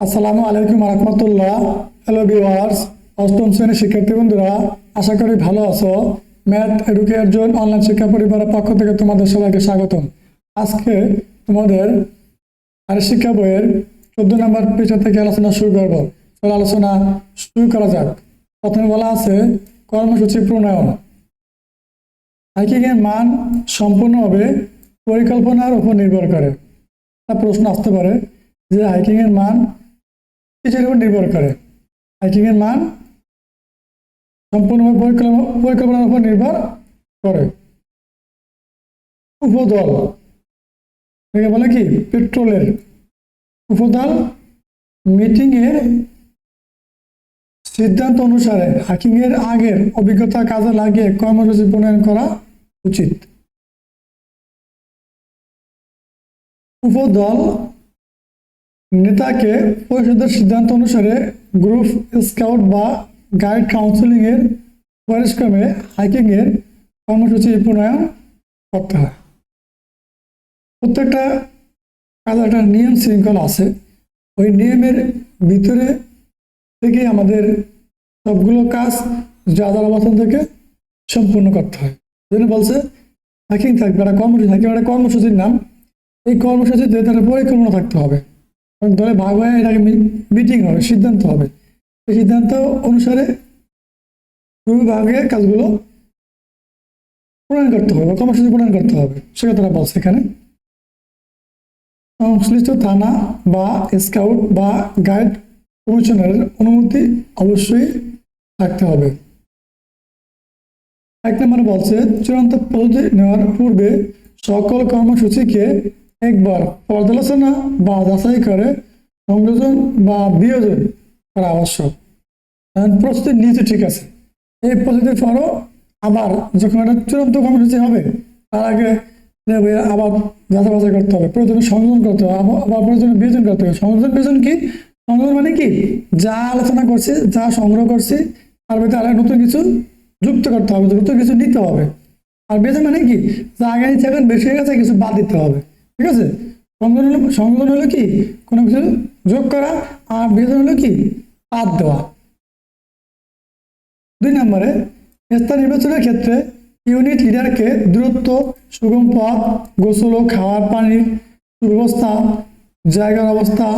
আসসালামু আলাইকুম রহমতুল্লাহ। Hello viewers অষ্টম শ্রেণির শিক্ষার্থী বন্ধুরা, আশা করি ভালো আছো। ম্যাথ এডুকেয়ার জোন অনলাইন শিক্ষা পরিবারের পক্ষ থেকে তোমাদের সবাইকে স্বাগতম। আজকে তোমাদের আর শিক্ষা বইয়ের চোদ্দ নম্বর পৃষ্ঠা থেকে আলোচনা শুরু করব। চলো আলোচনা শুরু করা যাক। প্রথমে বলা আছে, কর্মসূচি প্রণয়ন। হাইকিং এর মান সম্পূর্ণভাবে পরিকল্পনার উপর নির্ভর করে। একটা প্রশ্ন আসতে পারে যে হাইকিং এর মান কিসের উপর নির্ভর করে। হাইকিং এর মান সম্পূর্ণভাবে পরিকল্পনা পরিকল্পনার উপর নির্ভর করে। উপদল। এটাকে বলে কি? পেট্রোলের উপদল। মিটিং এর সিদ্ধান্ত অনুসারে হাইকিং এর আগের অভিজ্ঞতা কাজে লাগিয়ে কর্মসূচি প্রণয়ন করা উচিত। উপদল নেতাকে পরিষদের সিদ্ধান্ত অনুসারে গ্রুপ স্কাউট বা গাইড কাউন্সিলিং এর পরিশ্রমে হাইকিং এর কর্মসূচি প্রণয়ন করতে হয়। প্রত্যেকটা কাজে একটা নিয়ম শৃঙ্খলা আছে। ওই নিয়মের ভিতরে থেকে আমাদের সবগুলো কাজ যাদের অবস্থান থেকে সম্পূর্ণ করতে হয়। জন্য বলছে, হাইকিং থাকবে, একটা কর্মসূচি হাইকিং একটা কর্মসূচির নাম। এই কর্মসূচিতে তার পরিকল্পনা থাকতে হবে। এবং দলে ভাগ হয়ে এটাকে মিটিং হবে, সিদ্ধান্ত হবে। এই সিদ্ধান্ত অনুসারে দুই ভাগে কাজগুলো প্রণয়ন করতে হবে কর্মসূচি প্রণয়ন করতে হবে। সেটা তারা বলছে এখানে। সংশ্লিষ্ট থানা বা স্কাউট বা গাইড কমিশনারের অনুমতি অবশ্যই থাকতে হবে। এক নম্বরে বলছে, চূড়ান্ত পদ্ধতি নেওয়ার পূর্বে সকল কর্মসূচিকে একবার পর্যালোচনা বা যাচাই করে সংযোজন বা বিয়োজন করা আবশ্যক। প্রস্তুতি নিয়েছে ঠিক আছে। এই প্রস্তুতির পরও আবার যখন একটা চূড়ান্ত কর্মসূচি হবে, তার আগে আবার যাচাই বাছাই করতে হবে। প্রয়োজনে সংযোজন করতে হবে, আবার প্রয়োজনে বিয়োজন করতে হবে। সংযোজন বিয়োজন কি? সংযোজন মানে কি? যা আলোচনা করছে, যা সংগ্রহ করছে, তার ভিতরে আলাদা নতুন কিছু যুক্ত করতে হবে, নতুন কিছু নিতে হবে। আর বেতন মানে কি? যা আগে বেশি হয়ে গেছে, কিছু বাদ দিতে হবে। ঠিক আছে? সংযোজন হলো সংযোজন হলো কি? কোনো কিছু যোগ করা আর বেতন হলো কি? বাদ দেওয়া। দুই নম্বরে স্থান নির্বাচনের ক্ষেত্রে ইউনিট লিডারকে দূরত্ব, সুগম পথ, গোসল ও খাওয়ার পানির সুব্যবস্থা, জায়গার অবস্থা,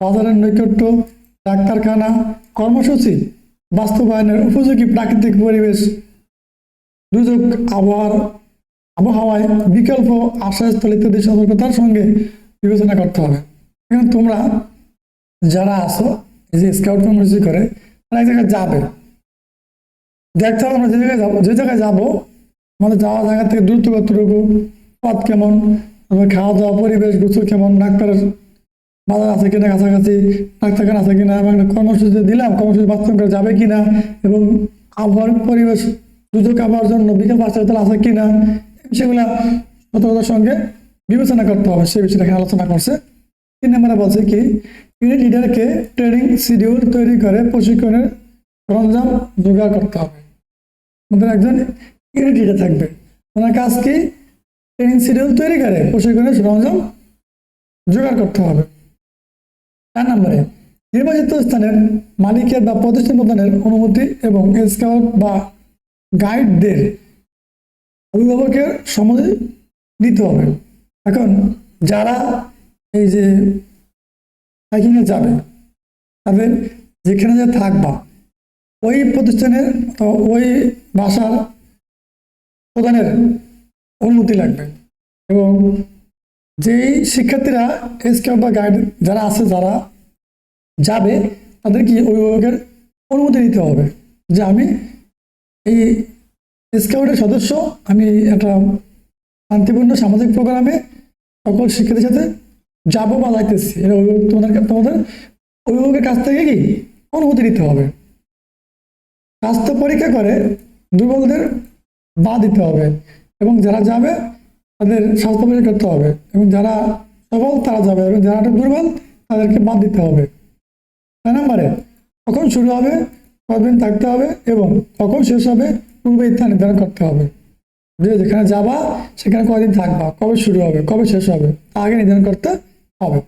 বাজারের নৈকট্য, ডাক্তারখানা, কর্মসূচি, বাস্তবায়নের উপযোগী প্রাকৃতিক পরিবেশ, দুর্যোগ, আবহাওয়ার আবহাওয়ায় বিকল্প আশ্রয়স্থল ইত্যাদি সতর্কতার সঙ্গে বিবেচনা করতে হবে। এখন তোমরা যারা আসো এই যে স্কাউট কর্মসূচি করে, তারা এক জায়গায় যাবে। দেখতে হবে আমরা যে জায়গায় যাব, যে জায়গায় যাব, আমাদের যাওয়া জায়গা থেকে দূরত্ব কতটুকু পথ কেমন? খাওয়া দাওয়া পরিবেশ, গোসল কেমন? ডাক্তারের বাজার আছে কিনা, কাছাকাছি ডাক্তারখানা আছে কিনা, এবং কর্মসূচি দিলাম, কর্মসূচি বাস্তবায়ন করে যাবে কিনা, এবং আবহাওয়ার পরিবেশ দুর্যোগ আবহাওয়ার জন্য বিকল্প হাসপাতাল আছে কিনা সেগুলা সতর্কতার সঙ্গে বিবেচনা করতে হবে, সেই বিষয়ে এখানে আলোচনা করছে। তিন নম্বরে বলছে কি, ইউনিট লিডারকে ট্রেনিং শিডিউল তৈরি করে প্রশিক্ষণের সরঞ্জাম জোগাড় করতে হবে। আমাদের একজন ইউনিট লিডার থাকবে। ওনার কাজ কি? ট্রেনিং শিডিউল তৈরি করে প্রশিক্ষণের সরঞ্জাম জোগাড় করতে হবে। চার নম্বরে, নির্বাচিত স্থানের মালিকের বা প্রতিষ্ঠান প্রদানের অনুমতি এবং স্কাউট বা গাইডদের অভিভাবকের সম্মতি নিতে হবে। এখন যারা এই যে হাইকিংয়ে যাবে, তাদের যেখানে যে থাকবা, ওই প্রতিষ্ঠানের ওই ভাষার প্রদানের অনুমতি লাগবে এবং যেই শিক্ষার্থীরা স্কাউট বা গাইড যারা আছে, যারা যাবে তাদের কি অভিভাবকের অনুমতি নিতে হবে যে আমি এই স্কাউটের সদস্য, আমি একটা শান্তিপূর্ণ সামাজিক প্রোগ্রামে সকল শিক্ষার্থীর সাথে যাব বা যাইতেছি। এটা তোমাদের তোমাদের অভিভাবকের কাছ থেকে কি অনুমতি নিতে হবে? স্বাস্থ্য পরীক্ষা করে, দুর্বলদের বা দিতে হবে এবং যারা যাবে তাদের স্বাস্থ্য পরীক্ষা করতে হবে এবং যারা সবল তারা যাবে এবং যারা দুর্বল তাদেরকে বাদ দিতে হবে। ছয় নম্বরে কখন শুরু হবে, কতদিন থাকতে হবে এবং কখন শেষ হবে পূর্বে ইত্যা নির্ধারণ করতে হবে। যে যেখানে যাবা, সেখানে কয়দিন থাকবা? কবে শুরু হবে? কবে শেষ হবে? তা আগে নির্ধারণ করতে হবে।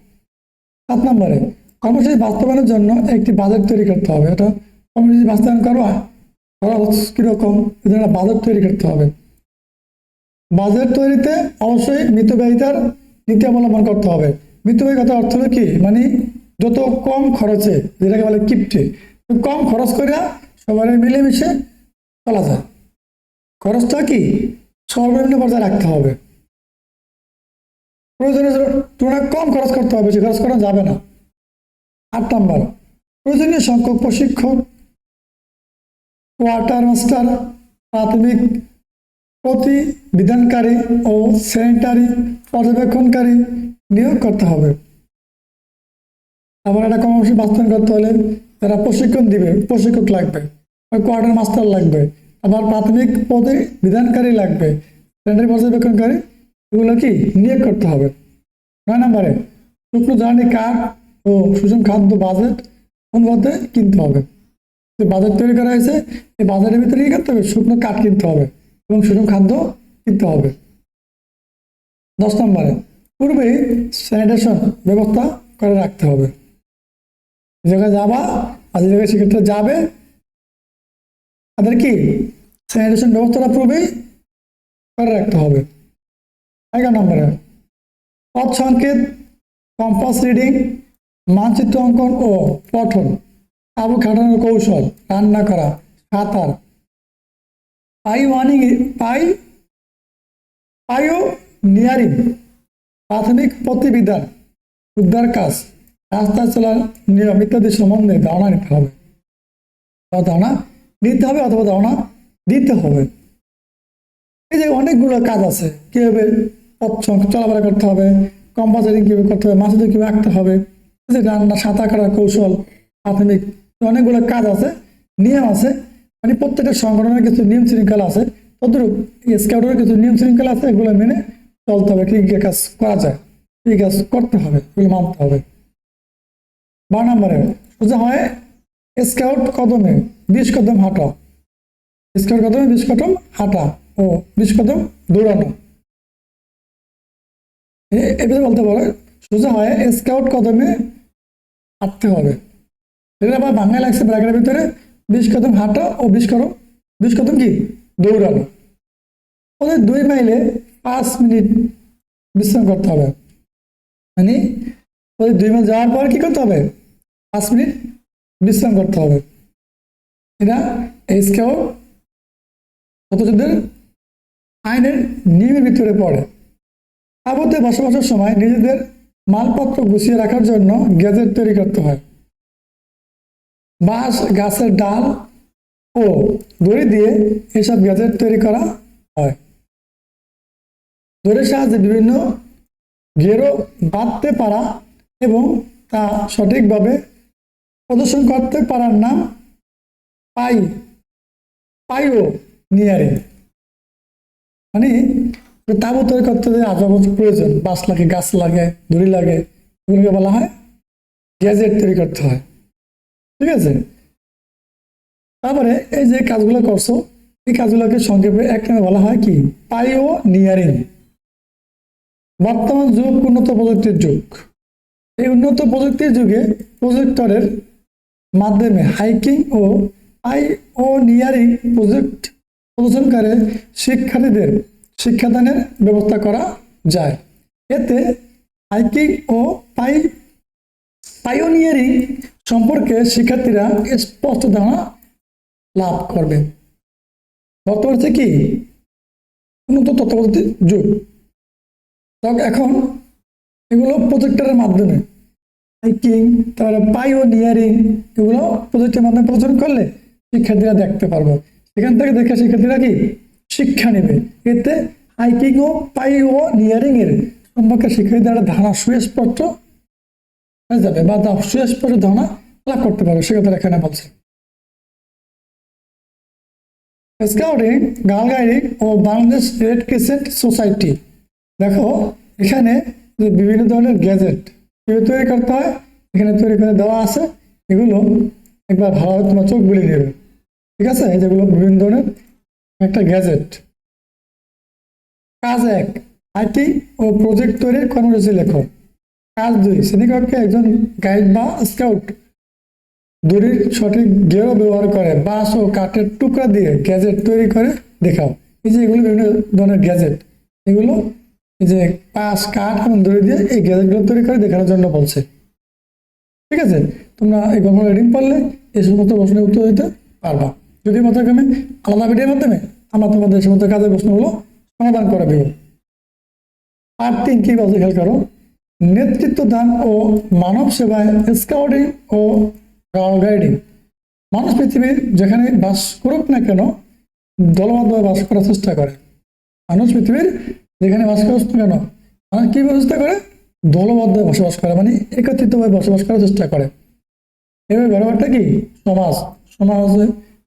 সাত নম্বরে, কর্মসূচি বাস্তবায়নের জন্য একটি বাজেট তৈরি করতে হবে। এটা কর্মসূচি বাস্তবায়ন করবা? খরচ কীরকম? বাজেট তৈরি করতে হবে। বাজেট তৈরিতে অবশ্যই মিতব্যয়িতার নীতি অবলম্বন করতে হবে। মিতব্যয়ী কথা অর্থ হলো কি? মানে যত কম খরচে, যেটাকে বলে কিপটে কম খরচ করিয়া সবাই মিলেমিশে চলা যায়। খরচটা কি? সর্বনিম্ন পর্যায়ে রাখতে হবে। প্রয়োজনীয় তুলনায় কম খরচ করতে হবে বেশি খরচ করা যাবে না। আট নম্বর, প্রয়োজনীয় সংখ্যক প্রশিক্ষক কোয়ার্টার মাস্টার প্রাথমিক প্রতিবিধানকারী ও স্যানিটারি পর্যবেক্ষণকারী নিয়োগ করতে হবে। আবার একটা কর্মসূচি বাস্তবায়ন করতে হলে যারা প্রশিক্ষণ দিবে, প্রশিক্ষক লাগবে কোয়ার্টার মাস্টার লাগবে আবার প্রাথমিক পদে বিধানকারী লাগবে স্যানিটারি পর্যবেক্ষণকারী, এগুলো কি নিয়োগ করতে হবে? নয় নম্বরে, শুক্র জ্বালানি কাঠ ও সুষম খাদ্য বাজেট অনুপাতে কিনতে হবে। যে বাজার তৈরি করা হয়েছে, এই বাজারের ভিতরে কি করতে হবে? শুকনো কাঠ কিনতে হবে এবং সুষম খাদ্য কিনতে হবে। দশ নম্বরে পূর্বেই স্যানিটেশন ব্যবস্থা করে রাখতে হবে। যে জায়গায় যাবা, আর যে জায়গায় সেক্ষেত্রে যাবে তাদের কি? স্যানিটেশন ব্যবস্থাটা পূর্বেই করে রাখতে হবে। এগারো নম্বরে পথ সংকেত কম্পাস রিডিং, মানচিত্র অঙ্কন ও পঠন, আবু খাটানোর কৌশল, রান্না করা, সাঁতার। পাই ওয়ানিং, পাই পাইও নিয়ারিং প্রাথমিক প্রতিবিধান, উদ্ধার কাজ, রাস্তা চলার নিয়ম ইত্যাদি সম্বন্ধে ধারণা নিতে হবে। ধারণা নিতে হবে অথবা ধারণা দিতে হবে। এই যে অনেকগুলো কাজ আছে, কীভাবে পথ চলাফেরা করতে হবে কম্পাসারিং কীভাবে করতে হবে মাছ কীভাবে আঁকতে হবে যে রান্না, সাঁতার কাটার কৌশল প্রাথমিক অনেকগুলো কাজ আছে, নিয়ম আছে মানে প্রত্যেকটা সংগঠনের কিছু নিয়ম শৃঙ্খলা আছে, তদ্রুপ স্কাউটের কিছু নিয়ম শৃঙ্খলা আছে, এগুলো মেনে চলতে হবে কি কাজ করা যায় কি কাজ করতে হবে মানতে হবে। বারো নম্বরে, সোজা হয় স্কাউট কদমে বিশ কদম হাঁটা। স্কাউট কদমে বিশ কদম হাঁটা ও বিশ কদম দৌড়ানো। এ- এভাবে বলতে পারো, সোজা হয় স্কাউট কদমে হাঁটতে হবে। এটা আবার বাংলা লাগছে ব্র্যাকেটের ভিতরে বিশ কদম হাঁটা ও বিশ কদম বিশ কদম কি? দৌড়ানো। ওদের দুই মাইলে পাঁচ মিনিট বিশ্রাম করতে হবে। মানে ওদের দুই মাইল যাওয়ার পর কি করতে হবে? পাঁচ মিনিট বিশ্রাম করতে হবে এটা এই স্কাউট আইনের নিয়মের ভিতরে পড়ে। আবদ্ধে বসবাসের সময় নিজেদের মালপত্র গুছিয়ে রাখার জন্য গ্যাজেট তৈরি করতে হয়। বাঁশ, গাছের ডাল ও দড়ি দিয়ে এসব গ্যাজেট তৈরি করা হয়। দড়ির সাহায্যে বিভিন্ন গেরো বাঁধতে পারা এবং তা সঠিকভাবে প্রদর্শন করতে পারার নাম পাই পাইও নিয়ারিং। মানে তাবু তৈরি করতে আজাবত প্রয়োজন, বাঁশ লাগে, গাছ লাগে, দড়ি লাগে, এগুলোকে বলা হয় গ্যাজেট তৈরি করতে হয়। ঠিক আছে? তারপরে এই যে কাজগুলো করছ, এই কাজগুলোকে সংক্ষেপে এক নামে বলা হয় কি? পাইও নিয়ারিং। বর্তমান যুগ উন্নত প্রযুক্তির যুগ। এই উন্নত প্রযুক্তির যুগে প্রজেক্টরের মাধ্যমে হাইকিং ও আই ও নিয়ারিং প্রজেক্ট প্রদর্শনকারে শিক্ষার্থীদের শিক্ষাদানের ব্যবস্থা করা যায়। এতে হাইকিং ও পাই, পাইওনিয়ারিং সম্পর্কে শিক্ষার্থীরা স্পষ্ট ধারণা লাভ করবে। বর্তমান হচ্ছে কি? উন্নত তথ্যপদ্ধতির যুগ। তখন এখন এগুলো প্রজেক্টরের মাধ্যমে হাইকিং তারপরে পাইওনিয়ারিং এগুলো প্রজেক্টের মাধ্যমে প্রদর্শন করলে শিক্ষার্থীরা দেখতে পারবে। সেখান থেকে দেখে শিক্ষার্থীরা কি? শিক্ষা নেবে। এতে হাইকিং ও পাইওনিয়ারিং এর সম্পর্কে শিক্ষার্থীরা একটা ধারণা, সুস্পষ্ট হয়ে যাবে বা সুস্পষ্ট ধারণা লাভ করতে পারবে। সে কথা এখানে বলছে। স্কাউটিং গার্ল গাইডিং ও বাংলাদেশ রেড ক্রিসেন্ট সোসাইটি। দেখো, এখানে বিভিন্ন ধরনের গ্যাজেট কীভাবে তৈরি করতে হয়, এখানে তৈরি করে দেওয়া আছে, এগুলো একবার ভালোভাবে তোমার চোখ বুলিয়ে নেবে। ঠিক আছে? যেগুলো বিভিন্ন ধরনের, একটা গ্যাজেট। কাজ এক আইটি ও প্রজেক্ট তৈরির কর্মসূচি লেখো। কাজ দুই, শ্রেণীকক্ষে একজন গাইড বা স্কাউট দড়ির সঠিক গেরো ব্যবহার করে, বাঁশ ও কাঠের টুকরা দিয়ে গ্যাজেট তৈরি করে দেখাও। এই যে এগুলো বিভিন্ন ধরনের গ্যাজেট, এগুলো যে পাশ কাঠ এবং দড়ি দিয়ে এই গ্যাজেটগুলো তৈরি করে দেখানোর জন্য বলছে। ঠিক আছে? তোমরা এই গল্প রিডিং পড়লে এই সমস্ত প্রশ্নের উত্তর দিতে পারবা। যদি মাধ্যমে আলাদা ভিডিওর মাধ্যমে আমরা তোমাদের সমস্ত কাজের প্রশ্নগুলো সমাধান করে দেব। আর তিন কি বলছে খেয়াল করো? নেতৃত্ব দান ও মানব সেবায় স্কাউটিং ও গাইডিং মানুষ পৃথিবীর যেখানে বাস করুক না কেন, দলবদ্ধভাবে বাস করার চেষ্টা করে। মানুষ পৃথিবীর যেখানে বাস করুক না। কেন মানুষ কি ব্যবস্থা করে? দলবদ্ধভাবে বসবাস করে মানে একত্রিতভাবে বসবাস করার চেষ্টা করে। এভাবে ব্যবহারটা কি? সমাজ। সমাজে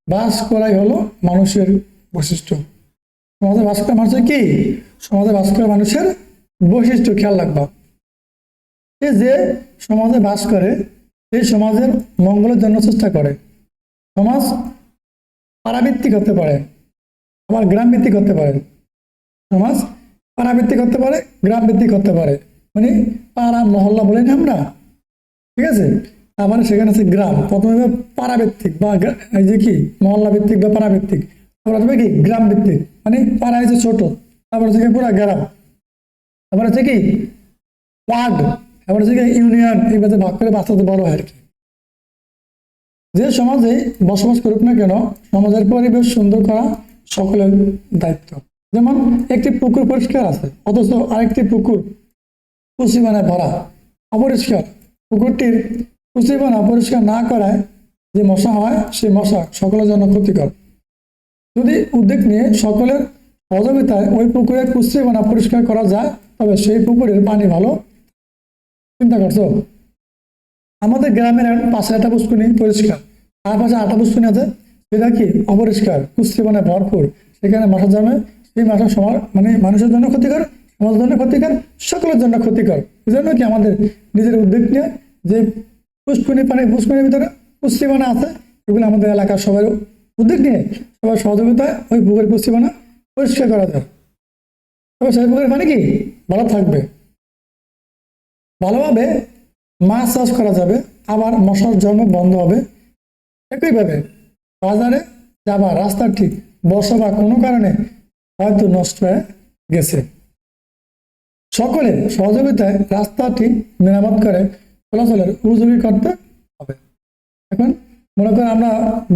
বাস করাই হলো মানুষের বৈশিষ্ট্য। সমাজে বাস করা মানুষের কি? সমাজে বাস করা মানুষের বৈশিষ্ট্য। খেয়াল রাখবা। সে যে সমাজে বাস করে সেই সমাজের মঙ্গলের জন্য চেষ্টা করে। সমাজ পারাভিত্তিক হতে পারে, আবার গ্রাম ভিত্তিক হতে পারে। সমাজ পারাভিত্তিক হতে পারে গ্রাম ভিত্তিক হতে পারে। মানে পাড়া, মহল্লা বলি না আমরা। ঠিক আছে? তারপরে সেখানে আছে গ্রাম। প্রথমে হবে পাড়া ভিত্তিক বা এই যে কি? মহল্লা ভিত্তিক বা পাড়া ভিত্তিক তারপর কি? গ্রাম ভিত্তিক মানে পাড়া হচ্ছে ছোট। তারপর হচ্ছে পুরা গ্রাম। তারপর হচ্ছে কি? ওয়ার্ড। তারপর হচ্ছে কি? ইউনিয়ন। এইভাবে ভাগ করে বাচ্চাদের বড় হয় আর কি। যে সমাজে বসবাস করুক না কেন, সমাজের পরিবেশ সুন্দর করা সকলের দায়িত্ব। যেমন একটি পুকুর পরিষ্কার আছে, অথচ আরেকটি পুকুর কুচিবানায় ভরা, অপরিষ্কার। পুকুরটির কুচিবানা পরিষ্কার না করায় যে মশা হয় সেই মশা সকলের জন্য ক্ষতিকর। যদি উদ্যোগ নিয়ে সকলের সহযোগিতায় ওই পুকুরের কুচিবানা পরিষ্কার করা যায়, তবে সেই পুকুরের পানি ভালো। চিন্তা করছ? আমাদের গ্রামের পাশে একটা পুষ্করণী পরিষ্কার, তার পাশে আটা পুষ্করণী আছে, সেটা কি? অপরিষ্কার কুস্তিবানে ভরপুর। সেখানে মাসা জন্মে সেই মাসা সমাজ মানে মানুষের জন্য ক্ষতিকর, সমাজের জন্য ক্ষতিকর, সকলের জন্য ক্ষতিকর। এই জন্য কি আমাদের নিজের উদ্যোগ নিয়ে যে পুষ্করণী পানি, পুষ্করণীর ভিতরে কুস্তিবানা আছে, এগুলো আমাদের এলাকার সবার উদ্যোগ নিয়ে সবার সহযোগিতায় ওই পুকুরের কুস্তিবানা পরিষ্কার করা যায়। তবে সেই পুকুরের পানি কি? ভালো থাকবে। ভালোভাবে মাছ চাষ করা যাবে, আবার মশার জন্ম বন্ধ হবে। একইভাবে বাজারে যাবার রাস্তা ঠিক বর্ষা বা কোনো কারণে হয়তো নষ্ট হয়ে গেছে। সকলে সহযোগিতায় রাস্তাটি মেরামত করে চলাচলের উপযোগী করতে হবে। এখন মনে করেন আমরা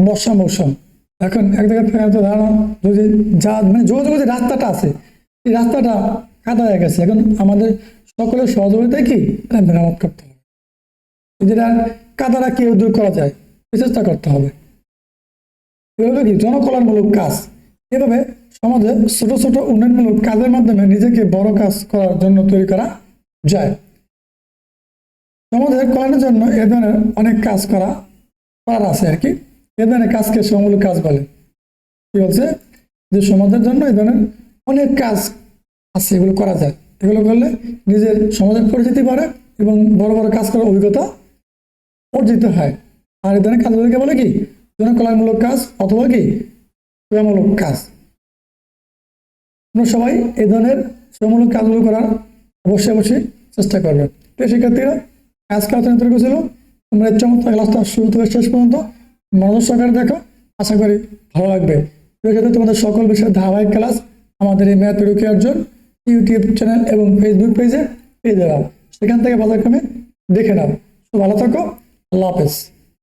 বর্ষা মৌসুম। এখন এক জায়গায় ধারণা, যদি যা মানে যোগাযোগ যে রাস্তাটা আছে, এই রাস্তাটা কাদা হয়ে গেছে। এখন আমাদের সকলের সহযোগিতায় কি মেরামত করতে হবে? যেটা কাদারা কেউ দূর করা যায় চেষ্টা করতে হবে। এভাবে কি জনকল্যাণমূলক কাজ? এভাবে সমাজে ছোট ছোট উন্নয়নমূলক কাজের মাধ্যমে নিজেকে বড় কাজ করার জন্য তৈরি করা যায়। সমাজের কল্যাণের জন্য এ ধরনের অনেক কাজ করা করার আছে আর কি। এ ধরনের কাজকে সমূলক কাজ বলে। কি বলছে? যে সমাজের জন্য এ ধরনের অনেক কাজ আছে, এগুলো করা যায়। এগুলো করলে নিজের সমাজের পরিচিতি বাড়ে এবং বড় বড় কাজ করার অভিজ্ঞতা অর্জিত হয়। আর এই ধরনের কাজগুলোকে বলে কি? জনকল্যাণমূলক কাজ অথবা কি? সেবামূলক কাজ। তোমরা সবাই এই ধরনের সেবামূলক কাজগুলো করার অবশ্যই অবশ্যই চেষ্টা করবে প্রিয় শিক্ষার্থীরা, আজকে আলোচনা তৈরি করেছিল তোমরা চমৎকার ক্লাসটা শুরু থেকে শেষ পর্যন্ত মনোযোগ সহকারে দেখো, আশা করি ভালো লাগবে। সাথে তোমাদের সকল বিষয়ের ধারাবাহিক ক্লাস আমাদের এই math rookie Arjun YouTube channel এবং ফেসবুক পেজে পেয়ে যাবে। সেখান থেকে বাজারক্রমে দেখে নাও। ভালো থাকো, আল্লাহ হাফেজ।